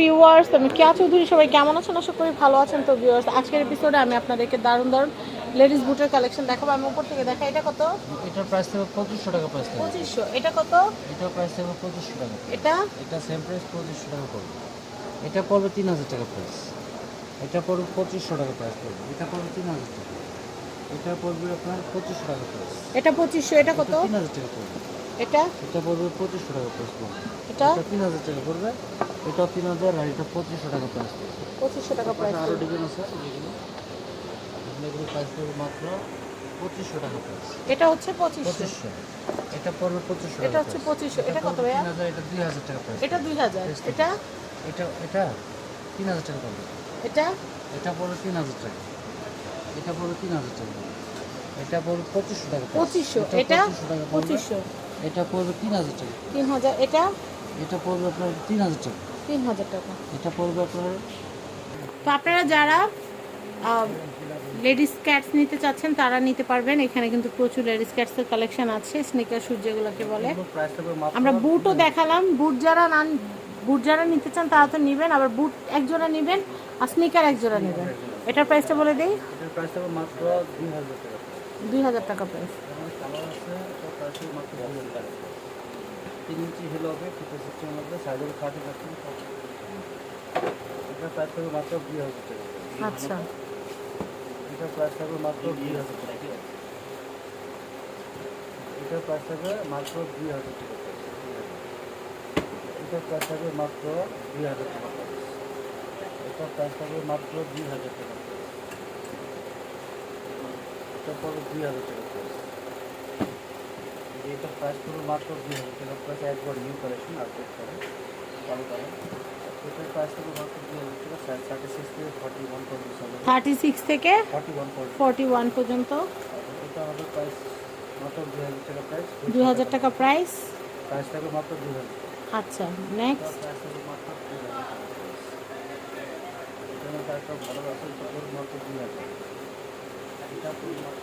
Viewers আমি কেয়া চৌধুরী সবাই কেমন আছেন? আশা করি ভালো আছেন। তো ভিউয়ার্স আজকের এপিসোডে আমি আপনাদেরকে দারুণ দারুণ লেডিস বুটের কালেকশন দেখাবো। আমি উপর থেকে দেখা এটা কত? এটার প্রাইস থাকবে পঁচিশশো টাকা প্রাইস থাকবে। পঁচিশশো। এটা কত? এটার প্রাইস থাকবে পঁচিশশো টাকা। এটা? এটা সেম প্রাইস পঁচিশশো টাকা পড়বে। এটা পড়বে তিন হাজার টাকা প্রাইস এটা পড়বে পঁচিশশো টাকা প্রাইস পড়বে। এটা পড়বে তিন হাজার টাকা। এটা পড়বে আপনার পঁচিশশো টাকা প্রাইস এটা পঁচিশশো এটা কত? তিন হাজার টাকা পড়বে। এটা? এটা পড়বে পঁচিশশো টাকা প্রাইস পড়বে। এটা? এটা তিন হাজার টাকা পড়বে। এটাও তিন হাজার আর এটা পঁচিশশো টাকা প্রাইস পঁচিশশো টাকা প্রাইস আরও ডিজাইন আছে এগুলো এগুলো প্রাইস পড়বে মাত্র পঁচিশশো টাকা প্রাইস এটা হচ্ছে পঁচিশশো। পঁচিশশো। এটা পড়বে পঁচিশশো এটা হচ্ছে পঁচিশশো। এটা কত ভাইয়া? তিন হাজার এটা দুই হাজার টাকা প্রাইস এটা দুই হাজার। এটা? এটা এটা তিন হাজার টাকা পড়বে। এটা? এটা পড়বে তিন হাজার টাকা। এটা পড়বে তিন হাজার টাকা। এটা পড়বে পঁচিশশো টাকা পঁচিশশো। এটা পঁচিশশো। এটা পড়বে তিন হাজার টাকা। তিন হাজার। এটা? এটা পড়বে আপনার তিন হাজার টাকা। তিন হাজার টাকা। এটা পড়বে আপনার? তো আপনারা যারা লেডিস ক্যাটস নিতে চাচ্ছেন তারা নিতে পারবেন। এখানে কিন্তু প্রচুর লেডিস ক্যাটসের কালেকশন আছে স্নিকার শুজ যেগুলোকে বলে। আমরা বুটও দেখালাম। বুট যারা না বুট যারা নিতে চান তারা তো নেবেন। আবার বুট এক জোড়া নেবেন আর স্নিকার এক জোড়া নেবেন। এটার প্রাইসটা বলে দিই। দুই হাজার টাকা। প্রাইস তিন ইঞ্চি হিল হবে ফিফটি সিক্সটির মধ্যে সাইজ হবে থার্টি এটা প্রাইস থাকবে মাত্র দুই হাজার টাকা। আচ্ছা। এটার প্রাইস থাকবে মাত্র দুই হাজার টাকা। এটা প্রাইস থাকবে মাত্র দুই হাজার টাকা। এটা প্রাইস থাকবে মাত্র দুই হাজার টাকা। এটা প্রাইস থাকবে মাত্র দুই হাজার টাকা। এটা পড়বে দুই হাজার টাকা। এটার প্রাইস পড়বে মাত্র দুই হাজার টাকা একবার নিউ কালেকশন আপডেট করে চালু করে। এটার প্রাইস থাকবে মাত্র দুই হাজার টাকা সাইজ থার্টি সিক্স থেকে ফর্টি ওয়ান পর্যন্ত থার্টি সিক্স থেকে ফর্টি ওয়ান পর্যন্ত। ফর্টি ওয়ান পর্যন্ত? এটা আমাদের প্রাইস মাত্র দুই হাজার টাকা প্রাইস দুই হাজার টাকা প্রাইস প্রাইস থাকবে মাত্র দুই হাজার আচ্ছা নেক্সট প্রাইস থাকবে মাত্র দুই হাজার টাকা ভালো আছে এটা মাত্র দুই হাজার এটা মাত্র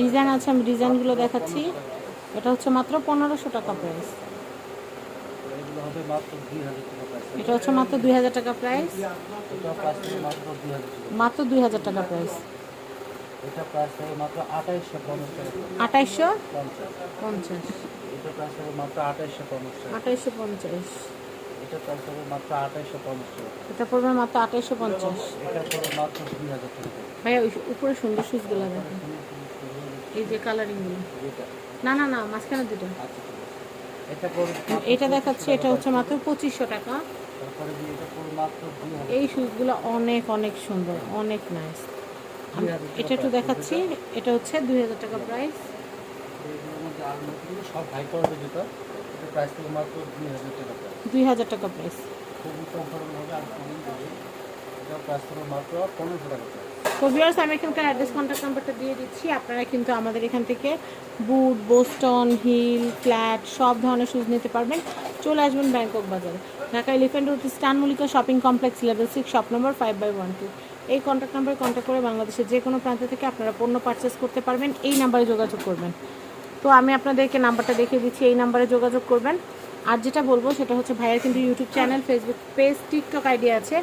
ডিজাইন আছে, আমি ডিজাইনগুলো দেখাচ্ছি। এটা হচ্ছে মাত্র পনেরোশো টাকা প্রাইস এটা হচ্ছে মাত্র দুই হাজার টাকা প্রাইস মাত্র দুই হাজার টাকা প্রাইস আঠাইশশো পঞ্চাশ। পঞ্চাশ। এটা পড়বে মাত্র উপরে সুন্দর সুজগুলো দেখেন এই যে কালারিংগুলো এটা না না না মাঝখানে দুটো। আচ্ছা আছে। এটা দেখাচ্ছি এটা হচ্ছে মাত্র পঁচিশশো টাকা। এই শুজগুলো অনেক অনেক সুন্দর অনেক নাইস এটা একটু দেখাচ্ছি এটা হচ্ছে দুই হাজার টাকা প্রাইস সব হাই কোয়ালিটি জুতো এটা প্রাইস থাকবে মাত্র দুই হাজার টাকা দুই হাজার টাকা প্রাইস খুবই কমফোর্টেবল হবে আর কমন দেবে এটা প্রাইস থাকবে মাত্র পনেরোশো টাকা প্রাইস তো ভিউয়ার্স আমি এখানকার অ্যাড্রেস কন্ট্যাক্ট নাম্বারটা দিয়ে দিচ্ছি। আপনারা কিন্তু আমাদের এখান থেকে বুট বোস্টন হিল ফ্ল্যাট সব ধরনের শুজ নিতে পারবেন। চলে আসবেন ব্যাংকক বাজারে Dhaka elephant road stun Mallika shopping complex level six shop number five by one two এই কন্ট্যাক্ট নাম্বারে কন্ট্যাক্ট করে বাংলাদেশের যে কোনো প্রান্ত থেকে আপনারা পণ্য পারচেস করতে পারবেন। এই নাম্বারে যোগাযোগ করবেন। তো আমি আপনাদেরকে নাম্বারটা দেখিয়ে দিচ্ছি। এই নাম্বারে যোগাযোগ করবেন। আর যেটা বলব সেটা হচ্ছে ভাইয়ের কিন্তু YouTube channel Facebook page TikTok ID আছে।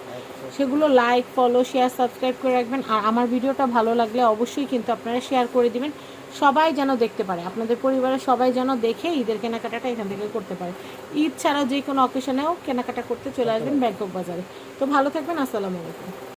সেগুলো লাইক ফলো শেয়ার সাবস্ক্রাইব করে রাখবেন। আর আমার ভিডিওটা ভালো লাগলে অবশ্যই কিন্তু আপনারা শেয়ার করে দিবেন। সবাই যেন দেখতে পারে, আপনাদের পরিবারের সবাই যেন দেখে ঈদের কেনাকাটাটা এখান থেকে করতে পারে। ঈদ ছাড়া যে কোনো অকেশনেও কেনাকাটা করতে চলে আসবেন ব্যাংকক বাজারে। তো ভালো থাকবেন, আসসালামু আলাইকুম।